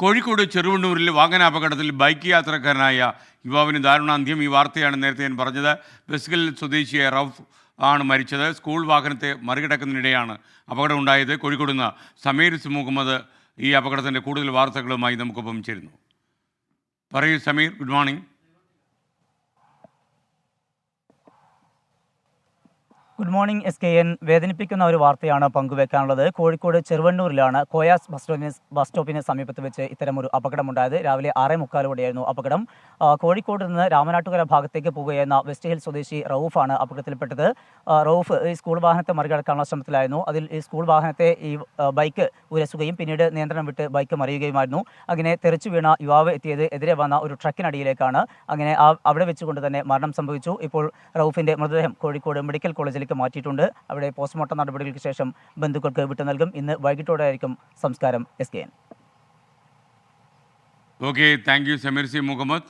കോഴിക്കോട് ചെറുവണ്ണൂരിൽ വാഹനാപകടത്തിൽ ബൈക്ക് യാത്രക്കാരനായ യുവാവിന് ദാരുണാന്ത്യം. ഈ വാർത്തയാണ് നേരത്തെ ഞാൻ പറഞ്ഞത്. ബസ്കൽ സ്വദേശിയായ റൌഫ് ആണ് മരിച്ചത്. സ്കൂൾ വാഹനത്തെ മറികടക്കുന്നതിനിടെയാണ് അപകടം ഉണ്ടായത്. കോഴിക്കോട് നിന്ന് സമീർ മുഹമ്മദ് ഈ അപകടത്തിന്റെ കൂടുതൽ വാർത്തകളുമായി നമുക്കൊപ്പം ചേരുന്നു. പറയൂ Sameer good morning. Good morning S K N വേദനിപ്പിക്കുന്ന ഒരു വാർത്തയാണ് പങ്കുവെക്കാനുള്ളത്. കോഴിക്കോട് ചെറുവണ്ണൂരിലാണ് കോയാസ് ബസ് സ്റ്റോപ്പിന് ബസ് സ്റ്റോപ്പിന് സമീപത്ത് വെച്ച് ഇത്തരമൊരു അപകടമുണ്ടായത്. രാവിലെ ആറേ മുക്കാലോടെയായിരുന്നു അപകടം. കോഴിക്കോട് നിന്ന് രാമനാട്ടുകര ഭാഗത്തേക്ക് പോകുകയെന്ന വെസ്റ്റ് ഹിൽ സ്വദേശി റൌഫാണ് അപകടത്തിൽപ്പെട്ടത്. റൌഫ് ഈ സ്കൂൾ വാഹനത്തെ മറികടക്കാനുള്ള ശ്രമത്തിലായിരുന്നു. അതിൽ ഈ സ്കൂൾ വാഹനത്തെ ഈ ബൈക്ക് ഉരസുകയും പിന്നീട് നിയന്ത്രണം വിട്ട് ബൈക്ക് മറിയുകയുമായിരുന്നു. അങ്ങനെ തെറിച്ചു വീണ യുവാവ് എത്തിയത് എതിരെ വന്ന ഒരു ട്രക്കിനടിയിലേക്കാണ്. അങ്ങനെ അവിടെ വെച്ചുകൊണ്ട് തന്നെ മരണം സംഭവിച്ചു. ഇപ്പോൾ റൌഫിന്റെ മൃതദേഹം കോഴിക്കോട് മെഡിക്കൽ കോളേജിലേക്ക് മാറ്റിയിട്ടുണ്ട്. അവിടെ പോസ്റ്റ്മോർട്ടം നടപടികൾക്ക് ശേഷം ബന്ധുക്കൾക്ക് വിട്ടു നൽകും. ഇന്ന് വൈകിട്ടോടെ ആയിരിക്കും സംസ്കാരം. S K N. Okay thank you Sameer C Muhammad